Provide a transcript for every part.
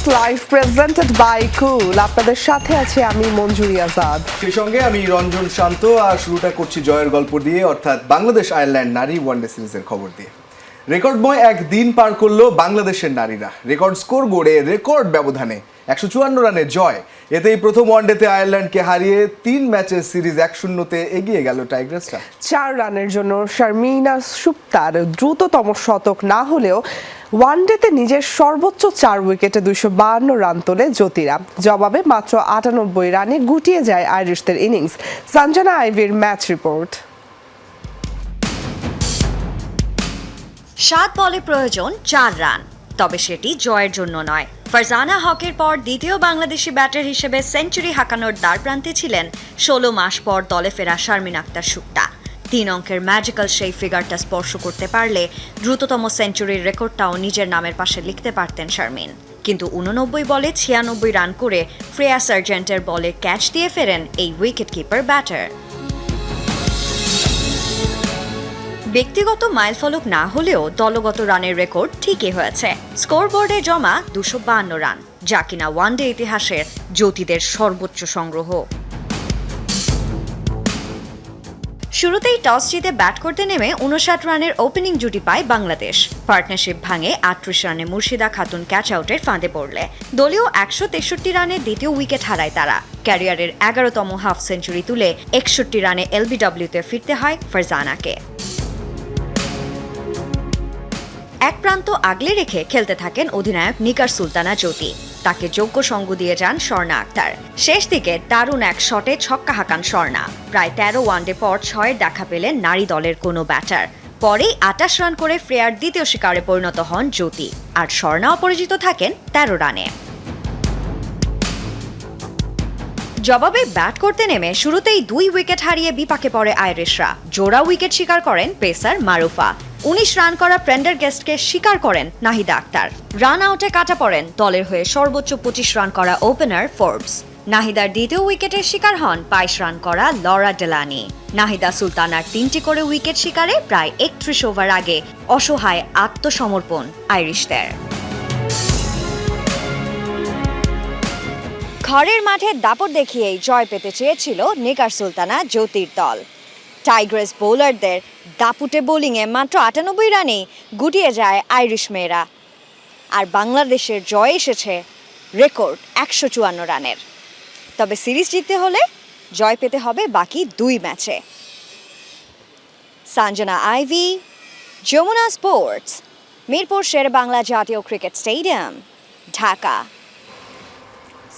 Sports live presented by Cool আপনাদের সাথে আছে আমি মঞ্জুরি আজাদ। সেই সঙ্গে আমি রঞ্জন শান্ত, আর শুরুটা করছি জয়ের গল্প দিয়ে, অর্থাৎ বাংলাদেশ আয়ারল্যান্ড নারী ওয়ানডে সিরিজের খবর দিয়ে। রেকর্ডময় এক দিন পার করল বাংলাদেশের নারীরা। রেকর্ড স্কোর গড়ে রেকর্ড ব্যবধানে। একশো চুয়ান্ন রানের জয়। এতেই প্রথম ওয়ানডেতে আয়ারল্যান্ডকে হারিয়ে তিন ম্যাচের সিরিজ এক শূন্যতে এগিয়ে গেল টাইগ্রেসরা। চার রানের জন্য শারমিনা সুপ্তার দ্রুততম শতক না হলেও ওয়ানডেতে নিজের সর্বোচ্চ চার উইকেটে দুইশো বাহান্ন রান তোলে জ্যোতিরা। জবাবে মাত্র আটানব্বই রানে গুটিয়ে যায় আইরিশদের ইনিংস। সঞ্জনা আইভির ম্যাচ রিপোর্ট। সাত বলে প্রয়োজন চার রান। তবে সেটি জয়ের জন্য নয়। ফারজানা হকের পর দ্বিতীয় বাংলাদেশি ব্যাটার হিসেবে সেঞ্চুরি হাঁকানোর দ্বার প্রান্তে ছিলেন ষোলো মাস পর দলে ফেরা শারমিন আক্তার সুক্তা। তিন অঙ্কের ম্যাজিক্যাল সেই ফিগারটা স্পর্শ করতে পারলে দ্রুততম সেঞ্চুরির রেকর্ডটাও নিজের নামের পাশে লিখতে পারতেন শারমিন। কিন্তু উননব্বই বলে ছিয়ানব্বই রান করে ফ্রেয়া সার্জেন্টের বলে ক্যাচ দিয়ে ফেরেন এই উইকেট কিপার ব্যাটার ব্যক্তিগত মাইলফলক না হলেও দলগত রানের রেকর্ড ঠিকই হয়েছে। স্কোরবোর্ডে জমা দুশো বান্ন রান, যা কিনা ওয়ানডে ইতিহাসের জ্যোতিদের সর্বোচ্চ সংগ্রহ। শুরুতেই টস জিতে ব্যাট করতে নেমে উনষাট রানের ওপেনিং জুটি পায় বাংলাদেশ। পার্টনারশিপ ভাঙে আটত্রিশ রানে মুর্শিদা খাতুন ক্যাচ আউটের ফাঁদে পড়লে। দলীয় একশো তেষট্টি রানে দ্বিতীয় উইকেট হারায় তারা। ক্যারিয়ারের এগারোতম হাফ সেঞ্চুরি তুলে একষট্টি রানে এলবিডব্লিউতে ফিরতে হয় ফারজানাকে। এক প্রান্ত আগলে রেখে খেলতে থাকেন অধিনায়ক নিকার সুলতানা জ্যোতি। তাকে যোগ্য সঙ্গ দিয়ে যান স্বর্ণা আক্তার। শেষ দিকে দারুণ এক শটে ছক্কা হাঁকান স্বর্ণা। প্রায় তেরো ওয়ানডে পর ছয়ের দেখা পেলেন নারী দলের কোনো ব্যাটার। পরেই আটাশ রান করে ফ্রেয়ার দ্বিতীয় শিকারে পরিণত হন জ্যোতি। আর স্বর্ণা অপরাজিত থাকেন তেরো রানে। জবাবে ব্যাট করতে নেমে শুরুতেই দুই উইকেট হারিয়ে বিপাকে পড়ে আইরিশরা। জোড়া উইকেট শিকার করেন পেসার মারুফা। উনিশ রান করা প্রেন্ডার গেস্টকে শিকার করেন নাহিদা আক্তার। রান আউটে কাটা পড়েন দলের হয়ে সর্বোচ্চ পঁচিশ রান করা ওপেনার ফোর্বস। নাহিদার দ্বিতীয় উইকেটের শিকার হন বাইশ রান করা লরা ডেলানি। নাহিদা সুলতানার তিনটি করে উইকেট শিকারে প্রায় একত্রিশ ওভার আগে অসহায় আত্মসমর্পণ আইরিশদের। ঘরের মাঠে দাপট দেখিয়েই জয় পেতে চেয়েছিল নিকার সুলতানা জ্যোতির দল। টাইগ্রেস বোলারদের দাপুটে বোলিংয়ে মাত্র আটানব্বই রানেই গুটিয়ে যায় আইরিশ মেয়েরা। আর বাংলাদেশের জয় এসেছে রেকর্ড একশো চুয়ান্ন রানের। তবে সিরিজ জিততে হলে জয় পেতে হবে বাকি দুই ম্যাচে। সাঞ্জনা আইভি, যমুনা স্পোর্টস, মিরপুর শের বাংলা জাতীয় ক্রিকেট স্টেডিয়াম, ঢাকা।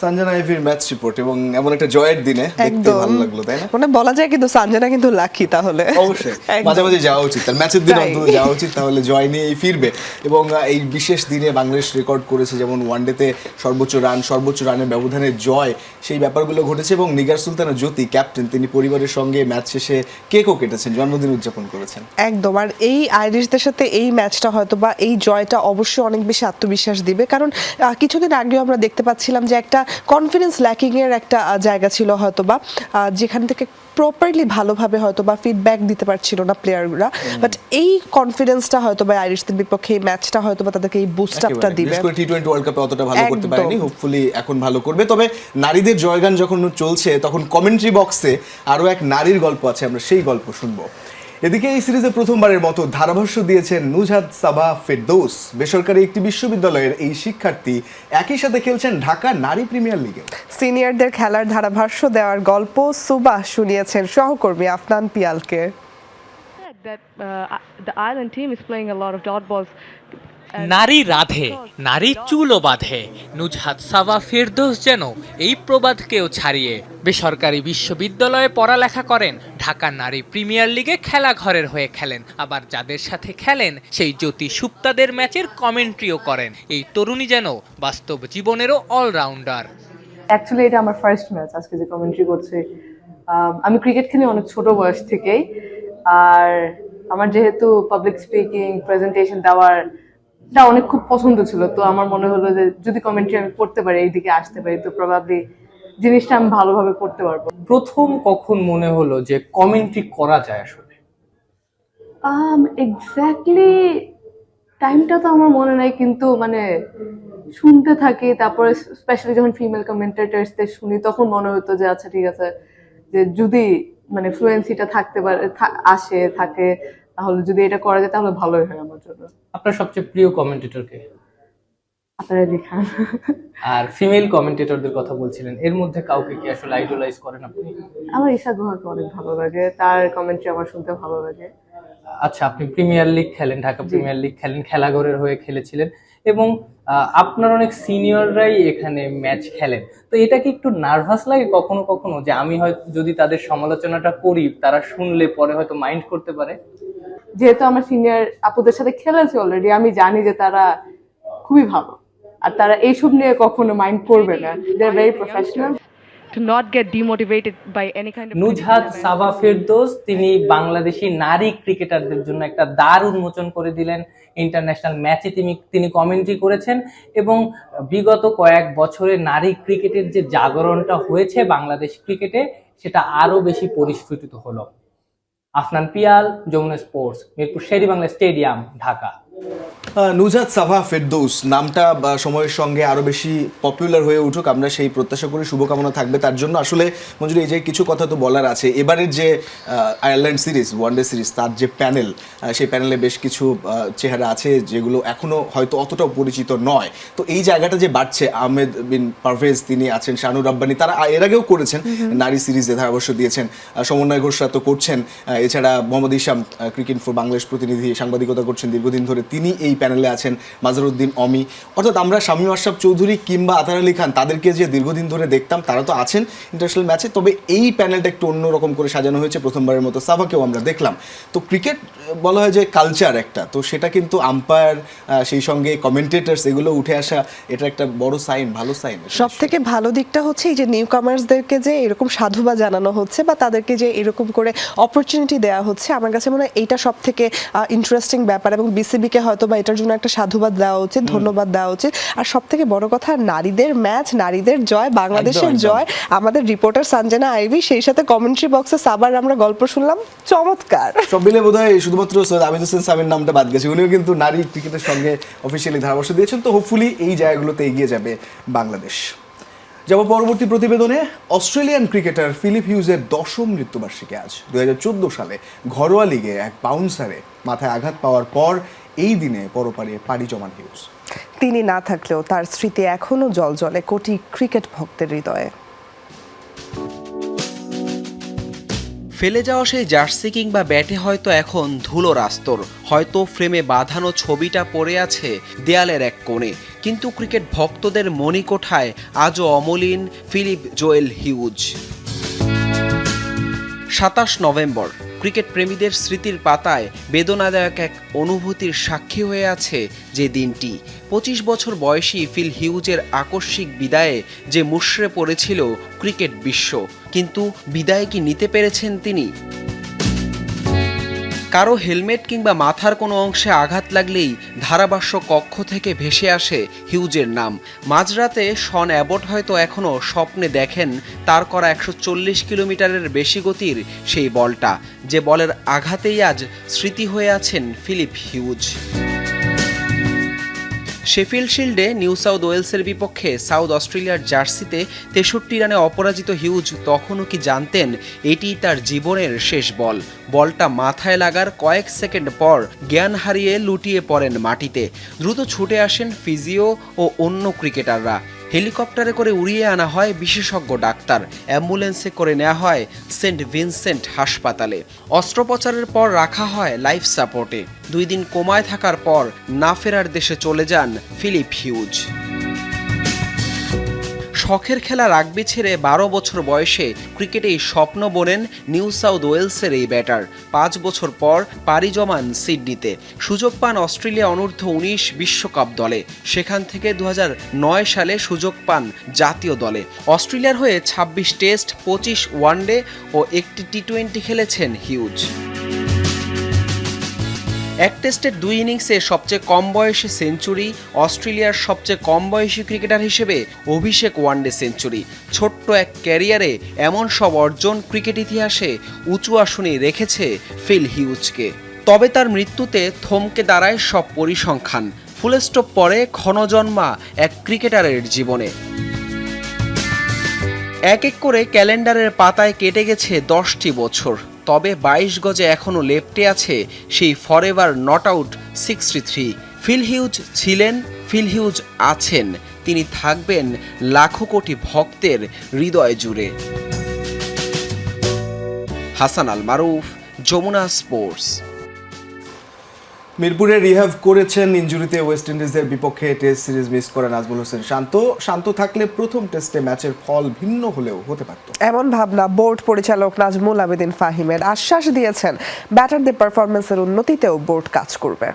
সঞ্জনা আইভির ম্যাচ রিপোর্ট এবং এমন একটা জয়ের দিনে দেখতে ভালো লাগল তাই না? মানে বলা যায় কিন্তু সঞ্জনা কিন্তু লাকি তাহলে। অবশ্যই। মাঝে মাঝে যাওয়া উচিত। তার ম্যাচের দিন অন্তত যাওয়া উচিত তাহলে জয় নিয়েই ফিরবে। এবং এই বিশেষ দিনে বাংলাদেশ রেকর্ড করেছে যেমন ওয়ানডেতে সর্বোচ্চ রান সর্বোচ্চ রানের ব্যবধানে জয়। সেই ব্যাপারগুলো ঘটেছে এবং নিগার সুলতানা জ্যোতি ক্যাপ্টেন তিনি পরিবারের সঙ্গে ম্যাচ শেষে কেকও কেটেছেন জন্মদিন উদযাপন করেছেন। একদম। আর এই আইরিশদের সাথে এই ম্যাচটা হয়তো বা এই জয়টা অবশ্যই অনেক বেশি আত্মবিশ্বাস দিবে। কারণ কিছুদিন আগেও আমরা দেখতে পাচ্ছিলাম যে একটা কনফিডেন্স ল্যাকিং এর একটা জায়গা ছিল হয়তো বা যেখান থেকে প্রপারলি ভালোভাবে হয়তো বা ফিডব্যাক দিতে পারছিল না প্লেয়াররা বাট এই কনফিডেন্সটা হয়তো বা আইরিশদের বিপক্ষে এই ম্যাচটা হয়তো বা তাদেরকে এই বুস্ট আপটা দিবে। বিশেষ করে টি টোয়েন্টি ওয়ার্ল্ড কাপে অতটা ভালো করতে পারেনি হোপফুলি এখন ভালো করবে। তবে নারীদের জয়গান যখন চলছে তখন কমেন্ট্রি বক্সে আরও এক নারীর গল্প আছে আমরা সেই গল্প শুনব। এদিকে এই সিরিজে প্রথমবারের মতো ধারাভাষ্য দিয়েছেন নুজাদ সাবা ফেরদৌস। বেসরকারি একটি বিশ্ববিদ্যালয়ের এই শিক্ষার্থী একই সাথে খেলছেন ঢাকা নারী প্রিমিয়ার লিগে। সিনিয়রদের খেলার ধারাভাষ্য দেওয়ার গল্প সুবা শুনিয়েছেন সহকর্মী Afnan পিয়ালকে। That uh, the island team is playing a lot of dot balls. নারী রাধে, নারী চুলও বাঁধে। নুজহাত সাবা ফেরদৌস যেন এই প্রবাদকেও ছাড়িয়ে। বেসরকারি বিশ্ববিদ্যালয়ে পড়ালেখা করেন, ঢাকা নারী প্রিমিয়ার লিগে খেলা ঘরের হয়ে খেলেন। আবার যাদের সাথে খেলেন, সেই জ্যোতি সুপ্তাদের ম্যাচের কমেন্ট্রিও করেন। এই তরুণী যেন বাস্তব জীবনেরও অলরাউন্ডার। অ্যাকচুয়ালি এটা আমার ফার্স্ট ম্যাচ আজকে যে কমেন্ট্রি করছে। আমি ক্রিকেট খেলি অনেক ছোট বয়স থেকেই। আর আমার যেহেতু পাবলিক স্পিকিং প্রেজেন্টেশন দেওয়ার এটা অনেক খুব পছন্দ ছিল। তো আমার মনে হলো যে যদি কমেন্ট্রি আমি করতে পারি এইদিকে আসতে পারি তো প্রবাবলি জিনিসটা আমি ভালোভাবে করতে পারব। প্রথম কখন মনে হলো যে কমেন্ট্রি করা যায় আসলে? এক্স্যাক্টলি টাইমটা তো আমার মনে নাই কিন্তু মানে শুনতে থাকি তারপরে স্পেশালি যখন ফিমেল কমেন্টেটার্সদের শুনি তখন মনে হতো যে আচ্ছা ঠিক আছে যে যদি মানে ফ্লুয়েন্সিটা থাকতে পারে আসে থাকে তাহলে যদি এটা করা যায় তাহলে ভালোই হয় আমার জন্য। আপনার সবচেয়ে প্রিয় কমেন্টেটরকে আপনারা দেখান। আর ফিমেল কমেন্টেটরদের কথা বলছিলেন এর মধ্যে কাউকে কি আসলে আইডলাইজ করেন আপনি? আমার ঈশা গুহাকে অনেক ভালো লাগে তার কমেন্ট্রি আমার শুনতে ভালো লাগে। আচ্ছা আপনি প্রিমিয়ার লিগ খেলেন ঢাকা প্রিমিয়ার লিগ খেলেন খেলাঘরের হয়ে খেলেছিলেন এবং আপনার অনেক সিনিয়ররাই এখানে ম্যাচ খেলেন। তো এটা কি একটু নার্ভাস লাগে কখনো কখনো? যে আমি হয়তো যদি তাদের সমালোচনাটা করি তারা শুনলে পরে হয়তো মাইন্ড করতে পারে? যেহেতু আমার সিনিয়র আপুদের সাথে খেলেছে অলরেডি আমি জানি যে তারা খুবই ভালো। আর তারা এইসব নিয়ে কখনো মাইন্ড করবে না। They are very professional to not get demotivated by any kind of Nuzhat Saba Ferdous তিনি বাংলাদেশি নারী ক্রিকেটারদের জন্য একটা দ্বার উন্মোচন করে দিলেন। ইন্টারন্যাশনাল ম্যাচে তিনি তিনি কমেন্ট্রি করেছেন এবং বিগত কয়েক বছরে নারী ক্রিকেটের যে জাগরণটা হয়েছে বাংলাদেশ ক্রিকেটে সেটা আরও বেশি পরিস্ফুটিত হলো। Afnan Piyal Jamuna sports Mirpur Sher Bangla stadium Dhaka. Nuzhat Saba Ferdous নামটা সময়ের সঙ্গে আরও বেশি পপুলার হয়ে উঠুক আমরা সেই প্রত্যাশা করি শুভকামনা থাকবে তার জন্য। আসলে মঞ্জুরি এই যে কিছু কথা তো বলার আছে এবারের যে আয়ারল্যান্ড সিরিজ ওয়ানডে সিরিজ তার যে প্যানেল সেই প্যানেলে বেশ কিছু চেহারা আছে যেগুলো এখনও হয়তো অতটাও পরিচিত নয়। তো এই জায়গাটা যে বাড়ছে আহমেদ বিন পারভেজ তিনি আছেন শানুর রাব্বানি তারা এর আগেও করেছেন নারী সিরিজে ধারাবর্ষ দিয়েছেন। সমন্বয় ঘোষরা তো করছেন এছাড়া মোহাম্মদ ইসাম ক্রিকেট ফর বাংলাদেশ প্রতিনিধি সাংবাদিকতা করছেন দীর্ঘদিন ধরে। তিনি এই প্যানেলে আছেন মাজারুদ্দিন অমি। অর্থাৎ আমরা শামীম আশরাফ চৌধুরী কিংবা আতার আলী খান, তাদেরকে যে দীর্ঘদিন ধরে দেখতাম, তারা তো আছেন ইন্টারন্যাশনাল ম্যাচে তবে এই প্যানেলটা একটু অন্যরকম করে সাজানো হয়েছে, প্রথমবারের মতো সাভাকেও আমরা দেখলাম। তো ক্রিকেট বলা হয় যে কালচার একটা। তো সেটা কিন্তু আম্পায়ার সেই সঙ্গে কমেন্টেটার্স এগুলো উঠে আসা, এটা একটা বড় সাইন ভালো সাইন সব থেকে ভালো দিকটা হচ্ছে এই যে নিউ কামার্সদেরকে যে এরকম সাধুবাদ জানানো হচ্ছে বা তাদেরকে যে এরকম করে অপরচুনিটি দেওয়া হচ্ছে, আমার কাছে মনে হয় এইটা সব থেকে ইন্টারেস্টিং ব্যাপার এবং বিসিবিকে হয়তো বা এটার জন্য একটা সাধুবাদ দেওয়া উচিত ধন্যবাদ দেওয়া উচিত। আর সব থেকে বড় কথা নারীদের ম্যাচ নারীদের জয় বাংলাদেশের জয়। আমাদের রিপোর্টার সঞ্জনা আইভি সেই সাথে কমেন্ট্রি বক্সে সাবার আমরা গল্প শুনলাম। চমৎকার। সব মিলে বোধ হয় শুধুমাত্র সৈয়দ আমিদ হোসেন সামির নামটা বাদ গেছে উনিও কিন্তু নারী ক্রিকেটের সঙ্গে অফিসিয়ালি ধারাবর্ষ দিয়েছেন। তো হোপফুলি এই জায়গাগুলোতে এগিয়ে যাবে বাংলাদেশ। যাব পরবর্তী প্রতিবেদনে অস্ট্রেলিয়ান ক্রিকেটার ফিলিপ হিউজের দশম মৃত্যুবার্ষিকী আজ। দুই হাজার চোদ্দ সালে ঘরোয়া লিগে এক বাউন্সারে মাথায় আঘাত পাওয়ার পর এই দিনে পরপারে পাড়ি জমান হিউজ। তিনি না থাকলেও তার স্মৃতি এখনও জল জলে কোটি ক্রিকেট ভক্তের হৃদয়ে। ফেলে যাওয়া সেই জার্সি কিংবা ব্যাটে হয়তো এখন ধুলো রাস্তর হয়তো ফ্রেমে বাঁধানো ছবিটা পড়ে আছে দেয়ালের এক কোণে। কিন্তু ক্রিকেট ভক্তদের মণিকোঠায় আজও অমলিন ফিলিপ জোয়েল হিউজ। সাতাশ নভেম্বর ক্রিকেট প্রেমীদের স্মৃতির পাতায় বেদনাদায়ক এক অনুভূতির সাক্ষী হয়ে আছে যে দিনটি। পঁচিশ বছর বয়সী ফিল হিউজের আকস্মিক বিদায়ে যে মুশড়ে পড়েছিল ক্রিকেট বিশ্ব। কিন্তু বিদায় কি নিতে পেরেছেন তিনি? কারও হেলমেট কিংবা মাথার কোনো অংশে আঘাত লাগলেই ধারাভাষ্য কক্ষ থেকে ভেসে আসে হিউজের নাম। মাঝরাতে শন অ্যাবট হয়তো এখনও স্বপ্নে দেখেন তার করা একশো চল্লিশ কিলোমিটারের বেশি গতির সেই বলটা। যে বলের আঘাতেই আজ স্মৃতি হয়ে আছেন ফিলিপ হিউজ। শেফিল্ড শিল্ডে নিউ সাউথ ওয়েলসের বিপক্ষে সাউথ অস্ট্রেলিয়ার জার্সিতে তেষট্টি রানে অপরাজিত হিউজ তখনও কি জানতেন এটি তার জীবনের শেষ বল। বলটা মাথায় লাগার কয়েক সেকেন্ড পর জ্ঞান হারিয়ে লুটিয়ে পড়েন মাটিতে। দ্রুত ছুটে আসেন ফিজিও ও অন্য ক্রিকেটাররা। হেলিকপ্টারে করে উড়িয়ে আনা হয় বিশেষজ্ঞ ডাক্তার। অ্যাম্বুলেন্সে করে নেওয়া হয় সেন্ট ভিনসেন্ট হাসপাতালে। অস্ত্রোপচারের পর রাখা হয় লাইফ সাপোর্টে। দুই দিন কোমায় থাকার পর না ফেরার দেশে চলে যান ফিলিপ হিউজ। শখের খেলা রাগবি ছেড়ে বারো বছর বয়সে ক্রিকেটেই স্বপ্ন বোনেন নিউ সাউথ ওয়েলসের এই ব্যাটার। পাঁচ বছর পর পাড়ি জমান সিডনিতে। সুযোগ পান অস্ট্রেলিয়া অনূর্ধ্ব উনিশ বিশ্বকাপ দলে। সেখান থেকে দু সালে সুযোগ পান জাতীয় দলে। অস্ট্রেলিয়ার হয়ে ২৬ টেস্ট, পঁচিশ ওয়ানডে ও একটি টি টোয়েন্টি খেলেছেন হিউজ। এক টেস্টের দুই ইনিংসে সবচেয়ে কম বয়সে সেঞ্চুরি, অস্ট্রেলিয়ার সবচেয়ে কম বয়সী ক্রিকেটার হিসেবে অভিষেক ওয়ানডে সেঞ্চুরি। ছোট্ট এক ক্যারিয়ারে এমন সব অর্জন ক্রিকেট ইতিহাসে উঁচু আসনে রেখেছে ফিল হিউজকে। তবে তার মৃত্যুতে থমকে দাঁড়ায় সব পরিসংখ্যান। ফুলস্টপ পরে ক্ষণজন্মা এক ক্রিকেটারের জীবনে। এক এক করে ক্যালেন্ডারের পাতায় কেটে গেছে দশটি বছর। তবে বাইশ গজে এখনও লেপটে আছে সেই forever not out sixty three Phil Hughes ছিলেন ফিল হিউজ আছেন। তিনি থাকবেন লাখো কোটি ভক্তের হৃদয় জুড়ে। হাসান আল মারুফ, যমুনা স্পোর্টস। মিরপুরে রিহ্যাভ করেছেন ইঞ্জুরিতে ওয়েস্ট ইন্ডিজের বিপক্ষে টেস্ট সিরিজ মিস করে নাজমুল হোসেন শান্ত। শান্ত থাকলে প্রথম টেস্টে ম্যাচের ফল ভিন্ন হলেও হতে পারত। এমন ভাবনা বোর্ড পরিচালক নাজমুল আবেদিন ফাহিমের আশ্বাস দিয়েছেন ব্যাটারদের পারফরমেন্সের উন্নতিতেও বোর্ড কাজ করবে।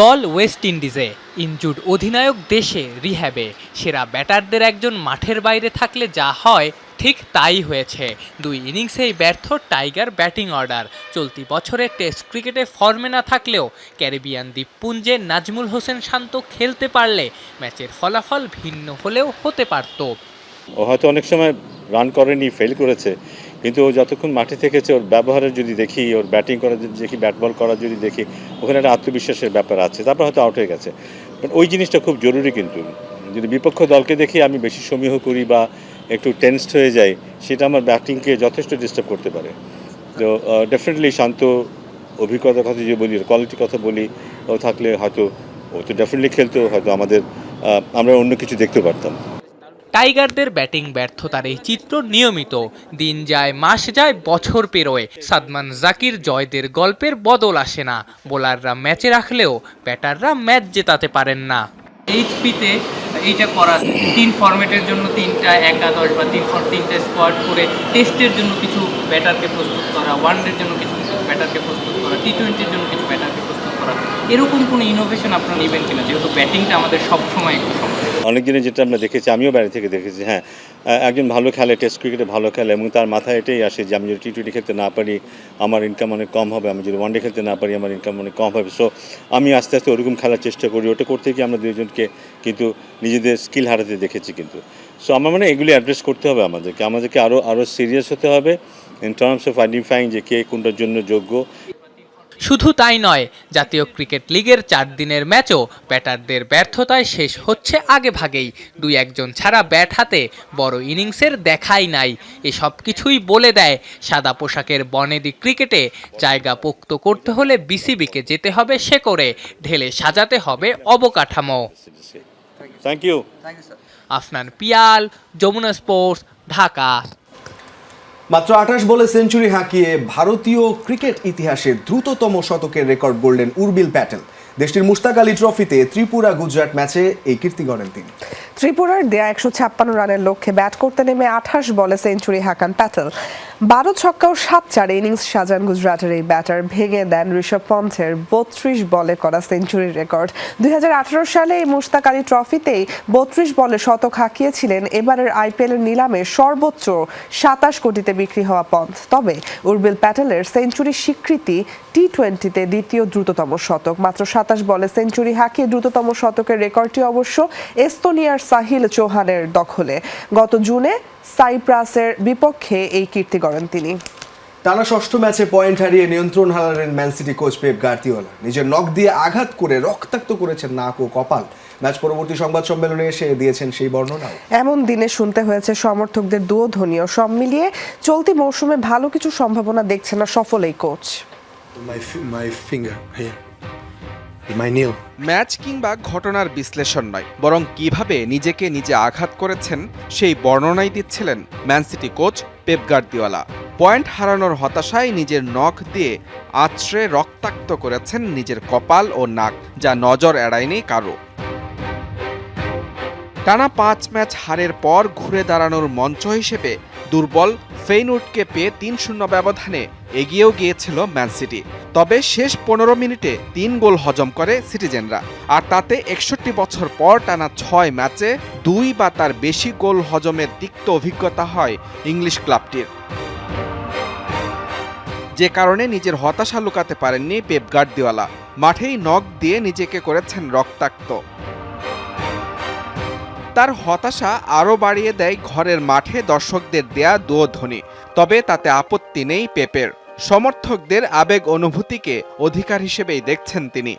দল ওয়েস্ট ইন্ডিজে ইনজুড অধিনায়ক দেশে রিহ্যাবে সেরা ব্যাটারদের একজন মাঠের বাইরে থাকলে যা হয় ঠিক তাই হয়েছে। দুই ইনিংসেই ব্যর্থ টাইগার ব্যাটিং অর্ডার। চলতি বছরে টেস্ট ক্রিকেটে ফর্মে না থাকলেও ক্যারিবিয়ান দ্বীপপুঞ্জে নাজমুল হোসেন শান্ত খেলতে পারলে ম্যাচের ফলাফল ভিন্ন হলেও হতে পারত। ও হয়তো অনেক সময় রান করেনি, ফেল করেছে, কিন্তু ও যতক্ষণ মাঠে থেকেছে, ওর ব্যবহারের যদি দেখি, ওর ব্যাটিং করা যদি দেখি, ব্যাট বল করা যদি দেখি, ওখানে একটা আত্মবিশ্বাসের ব্যাপার আছে, তারপর হয়তো আউট হয়ে গেছে। বাট ওই জিনিসটা খুব জরুরি কিন্তু। যদি বিপক্ষ দলকে দেখি, আমি বেশি সমীহ করি বা একটু টেনসড হয়ে যাই সেটা আমার ব্যাটিংকে যথেষ্ট ডিস্টার্ব করতে পারে। তো ডেফিনেটলি শান্ত অভিজ্ঞতার কথা যে বলি কোয়ালিটির কথা বলি, ও থাকলে হয়তো, ও তো ডেফিনেটলি খেলতো, হয়তো আমাদের আমরা অন্য কিছু দেখতে পারতাম। টাইগারদের ব্যাটিং ব্যর্থতার এই চিত্র নিয়মিত। দিন যায়, মাস যায়, বছর পেরোয়। সাদমান জাকির জয়দের গল্পের বদল আসে না। বোলাররা ম্যাচে রাখলেও ব্যাটাররা ম্যাচ জেতাতে পারেন না। এইচপিতে এইটা করা তিন ফরম্যাটের জন্য তিনটা একাদশ বা তিন তিনটা স্কোয়াড করে টেস্টের জন্য কিছু ব্যাটারকে প্রস্তুত করা ওয়ানডের জন্য কিছু ব্যাটারকে প্রস্তুত করা টি টোয়েন্টির জন্য কিছু ব্যাটারকে প্রস্তুত করা। এরকম কোনো ইনোভেশন আপনারা নেবেন কিনা? যেহেতু ব্যাটিংটা আমাদের সবসময় একটু সমস্যা। অনেক দিনে যেটা আমরা দেখেছি, আমিও বাইরে থেকে দেখেছি হ্যাঁ। একজন ভালো খেলে টেস্ট ক্রিকেটে ভালো খেলে এবং তার মাথায় এটাই আসে যে আমি যদি টি টোয়েন্টি খেলতে না পারি, আমার ইনকাম অনেক কম হবে। আমি যদি ওয়ানডে খেলতে না পারি, আমার ইনকাম অনেক কম হবে। সো আমি আস্তে আস্তে ওরকম খেলার চেষ্টা করি। ওটা করতে গিয়ে আমরা দুজনকে কিন্তু নিজেদের স্কিল হারাতে দেখেছি কিন্তু। সো আমার মানে এগুলি অ্যাড্রেস করতে হবে আমাদেরকে। আমাদেরকে আরও আরও সিরিয়াস হতে হবে ইন টার্মস অফ আইডেন্টিফাইং যে কে কোনটার জন্য যোগ্য। শুধু তাই নয় জাতীয় ক্রিকেট লিগের চার দিনের ম্যাচও ব্যাটারদের ব্যর্থতায় শেষ হচ্ছে আগে ভাগেই দুই একজন ছাড়া ব্যাট হাতে বড় ইনিংসের দেখাই নাই। এসব কিছুই বলে দেয় সাদা পোশাকের বনেদি ক্রিকেটে জায়গা পোক্ত করতে হলে বিসিবিকে যেতে হবে সে করে ঢেলে সাজাতে হবে অবকাঠামো। Thank you Afnan Piyal Jamuna sports Dhaka. মাত্র আঠাশ বলে সেঞ্চুরি হাঁকিয়ে ভারতীয় ক্রিকেট ইতিহাসের দ্রুততম শতকের রেকর্ড গড়লেন উর্বিল প্যাটেল। দেশটির মুশতাক আলী ট্রফিতে ত্রিপুরা গুজরাট ম্যাচে এই কীর্তি গড়েন তিনি। ত্রিপুরার দেয়া একশো ছাপ্পান্ন রানের লক্ষ্যে ব্যাট করতে নেমে আঠাশ বলে সেঞ্চুরি হাকান প্যাটেল। বারো ছক্কা ও সাত চার ইনিংস সাজান গুজরাটের এই ব্যাটার। ভেঙে দেন ঋষভ পন্থের বত্রিশ বলে করা সেঞ্চুরির রেকর্ড। দুই সালে এই মুস্তাক আলী ট্রফিতেই বত্রিশ বলে শতক হাঁকিয়েছিলেন। এবারের আইপিএলের নিলামে সর্বোচ্চ সাতাশ কোটিতে বিক্রি হওয়া পন্থ। তবে উর্বিল প্যাটেলের সেঞ্চুরি স্বীকৃতি টি টোয়েন্টিতে দ্বিতীয় দ্রুততম শতক। মাত্র সাতাশ বলে সেঞ্চুরি হাঁকিয়ে দ্রুততম শতকের রেকর্ডটি অবশ্য এস্তোনিয়ার সাহিল চৌহানের দখলে। গত জুনে সাইপ্রাসের বিপক্ষে এই কীর্তি গড়েন তিনি। টানা ষষ্ঠ ম্যাচে পয়েন্ট হারিয়ে নিয়ন্ত্রণ হারালেন Man City coach Pep Guardiola. নিজের নখ দিয়ে আঘাত করে রক্তাক্ত করেছেন নাক ও কপাল। ম্যাচ পরবর্তী সংবাদ সম্মেলনে এসে দিয়েছেন সেই বর্ণনা এমন দিনে শুনতে হয়েছে সমর্থকদের দুধ্বনিও সব মিলিয়ে চলতি মৌসুমে ভালো কিছু সম্ভাবনা দেখছে না সফল এই কোচ। Fi- my ম্যাচ কিংবা ঘটনার বিশ্লেষণ নয়, বরং কীভাবে নিজেকে নিজে আঘাত করেছেন সেই বর্ণনাই দিচ্ছিলেন Man City coach Pep Guardiola point হারানোর হতাশায় নিজের নখ দিয়ে আছড়ে রক্তাক্ত করেছেন নিজের কপাল ও নাক, যা নজর এড়ায়নি কারও। টানা পাঁচ ম্যাচ হারের পর ঘুরে দাঁড়ানোর মঞ্চ হিসেবে দুর্বল ফেইনুডকে পেয়ে তিন শূন্য ব্যবধানে এগিয়েও গিয়েছিল ম্যান সিটি। তবে শেষ পনেরো মিনিটে তিন গোল হজম করে সিটিজেনরা। আর তাতে একষট্টি বছর পর টানা ছয় ম্যাচে দুই বা তার বেশি গোল হজমের তিক্ত অভিজ্ঞতা হয় ইংলিশ ক্লাবটির। যে কারণে নিজের হতাশা লুকাতে পারেননি পেপ গার্দিওয়ালা। মাঠেই নখ দিয়ে নিজেকে করেছেন রক্তাক্ত। তার হতাশা আরও বাড়িয়ে দেয় ঘরের মাঠে দর্শকদের দেয়া দুধ্বনি তবে তাতে আপত্তি নেই পেপের। সমর্থকদের আবেগ অনুভূতিকে অধিকার হিসেবেই দেখছেন তিনি।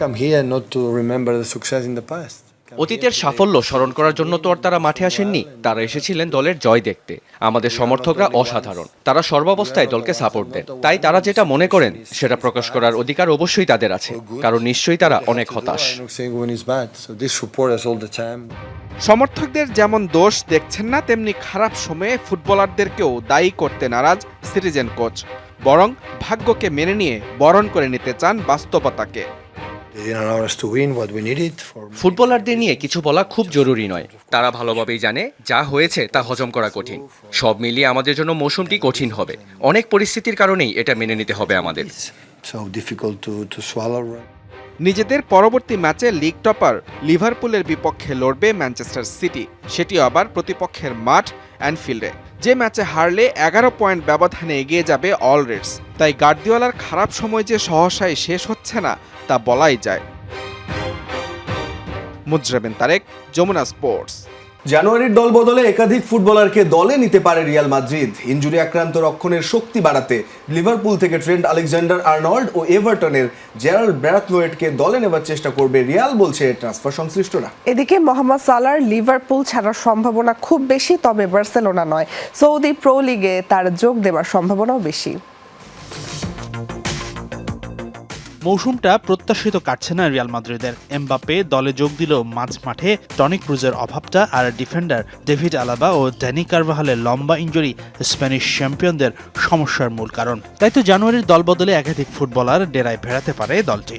Come here not to remember the success in the past. অতীতের সাফল্য স্মরণ করার জন্য তো আর তারা মাঠে আসেননি। তারা এসেছিলেন দলের জয় দেখতে। আমাদের সমর্থকরা অসাধারণ। তারা সর্বাবস্থায় দলকে সাপোর্ট দেন। তাই তারা যেটা মনে করেন, সেটা প্রকাশ করার অধিকার অবশ্যই তাদের আছে। কারণ নিশ্চয়ই তারা অনেক হতাশ. সমর্থকদের যেমন দোষ দেখছেন না, তেমনি খারাপ সময়ে ফুটবলারদেরকেও দায়ী করতে নারাজ সিটিজেন কোচ। বরং ভাগ্যকে মেনে নিয়ে বরণ করে নিতে চান বাস্তবতাকে। ফুটবলারদের নিয়ে কিছু বলা খুব জরুরি নয়। তারা ভালোভাবেই জানে যা হয়েছে তা হজম করা কঠিন। সব মিলিয়ে আমাদের জন্য মৌসুমটি কঠিন হবে। অনেক পরিস্থিতির কারণেই এটা মেনে নিতে হবে আমাদের। নিজেদের পরবর্তী ম্যাচে লিগ টপার লিভারপুলের বিপক্ষে লড়বে ম্যানচেস্টার সিটি সেটি আবার প্রতিপক্ষের মাঠ অ্যানফিল্ডে যে ম্যাচে হারলে এগারো পয়েন্ট ব্যবধানে এগিয়ে যাবে অল রেডস তাই গার্দিওয়ালার খারাপ সময় যে সহসায় শেষ হচ্ছে না তা বলাই যায়। মুজরাবেন তারেক যমুনা স্পোর্টস। জানুয়ারির দল বদলে একাধিক ফুটবলারকে দলে নিতে পারে রিয়াল মাদ্রিদ। ইঞ্জুরি আক্রান্ত রক্ষণের শক্তি বাড়াতে লিভারপুল থেকে ট্রেন্ট আলেকজান্ডার আর্নল্ড ও এভারটনের জেরাল্ড ব্র্যাথলোয়েটকে দলে নেবার চেষ্টা করবে রিয়াল বলছে ট্রান্সফার সংশ্লিষ্টরা। এদিকে মোহাম্মদ সালার লিভারপুল ছাড়ার সম্ভাবনা খুব বেশি তবে বার্সেলোনা নয়। সৌদি প্রো লিগে তার যোগ দেওয়ার সম্ভাবনাও বেশি। মৌসুমটা প্রত্যাশিত কাটছে না রিয়াল মাদ্রিদের। এমবাপে দলে যোগ দিল মাঝ মাঠে টনিক ক্রুজের অভাবটা আর ডিফেন্ডার ডেভিড আলাবা ও ড্যানি কারভাহালের লম্বা ইঞ্জুরি স্প্যানিশ চ্যাম্পিয়নদের সমস্যার মূল কারণ। তাই তো জানুয়ারির দল বদলে একাধিক ফুটবলার ডেরায় ফেরাতে পারে দলটি।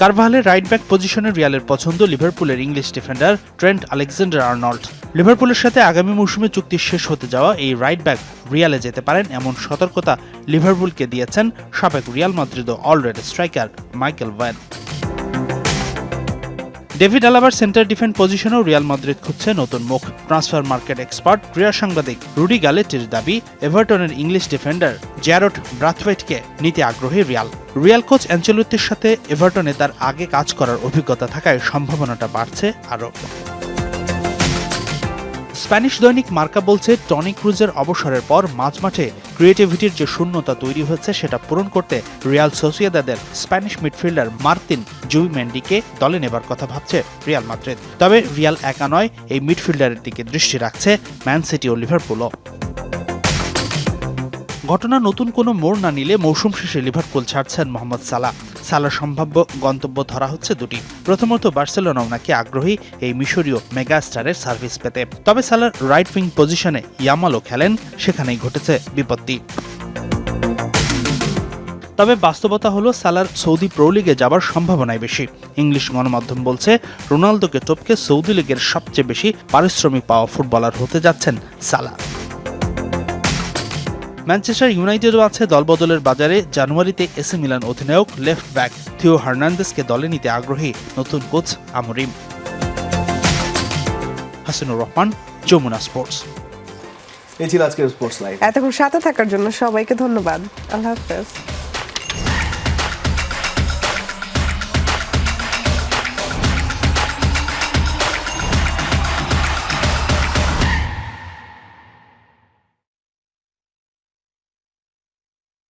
কারভাহালের রাইট ব্যাক পজিশনে রিয়ালের পছন্দ লিভারপুলের English defender Trent Alexander Arnold. লিভারপুলের সাথে আগামী মৌসুমে চুক্তি শেষ হতে যাওয়া এই রাইট ব্যাক রিয়ালে যেতে পারেন এমন সতর্কতা লিভারপুলকে দিয়েছেন সাবেক রিয়াল মাদ্রিদ অলরেড স্ট্রাইকার মাইকেল ভ্যান। ডেভিড আলাবার সেন্টার ডিফেন্ড পজিশনেও রিয়াল মাদ্রিদ খুঁজছে নতুন মুখ। ট্রান্সফার মার্কেট এক্সপার্ট ক্রীড়া সাংবাদিক রুডি গ্যালেটির দাবি, এভারটনের ইংলিশ ডিফেন্ডার জ্যারট ব্রাথওয়েটকে নিতে আগ্রহী রিয়াল। রিয়াল কোচ অ্যাঞ্চেলোত্তির সাথে এভারটনে তার আগে কাজ করার অভিজ্ঞতা থাকায় সম্ভাবনাটা বাড়ছে আরও। স্প্যানিশ দৈনিক মার্কা বলছে, টনি ক্রুজের অবসরের পর মাঝমাঠে ক্রিয়েটিভিটির যে শূন্যতা তৈরি হয়েছে, সেটা পূরণ করতে রিয়াল সোসিয়েদাদের স্প্যানিশ মিডফিল্ডার মার্তিন জুইমেন্ডিকে দলে নেবার কথা ভাবছে রিয়াল মাদ্রিদ। তবে রিয়াল একা নয়, এই মিডফিল্ডারের দিকে দৃষ্টি রাখছে ম্যান সিটি ও লিভারপুলও। ঘটনা নতুন কোনো মোড় না নিলে মৌসুম শেষে লিভারপুল ছাড়ছেন মোহাম্মদ সালাহ। সালার সম্ভাব্য গন্তব্য ধরা হচ্ছে দুটি। প্রথমত, বার্সেলোনাও নাকি আগ্রহী এই মিশরীয় মেগা স্টারের সার্ভিস পেতে। তবে সালার রাইট উইং পজিশনে ইয়ামালও খেলেন, সেখানেই ঘটেছে বিপত্তি। তবে বাস্তবতা হলো, সালার সৌদি প্রো লিগে যাবার সম্ভাবনাই বেশি। ইংলিশ গণমাধ্যম বলছে, রোনালদোকে টপকে সৌদি লিগের সবচেয়ে বেশি পারিশ্রমিক পাওয়া ফুটবলার হতে যাচ্ছেন সালা। ম্যানচেস্টার ইউনাইটেডও আছে দলবদলের বাজারে। জানুয়ারিতে এসি মিলান অধিনায়ক লেফট ব্যাক থিও হার্নান্দেসকে দলে নিতে আগ্রহী নতুন coach Amorim. Hasinur Rahman Jamuna sports. এই ছিল আজকের স্পোর্টস লাইভ। এতক্ষণ সাথে থাকার জন্য সবাইকে ধন্যবাদ। আল্লাহ হাফেজ।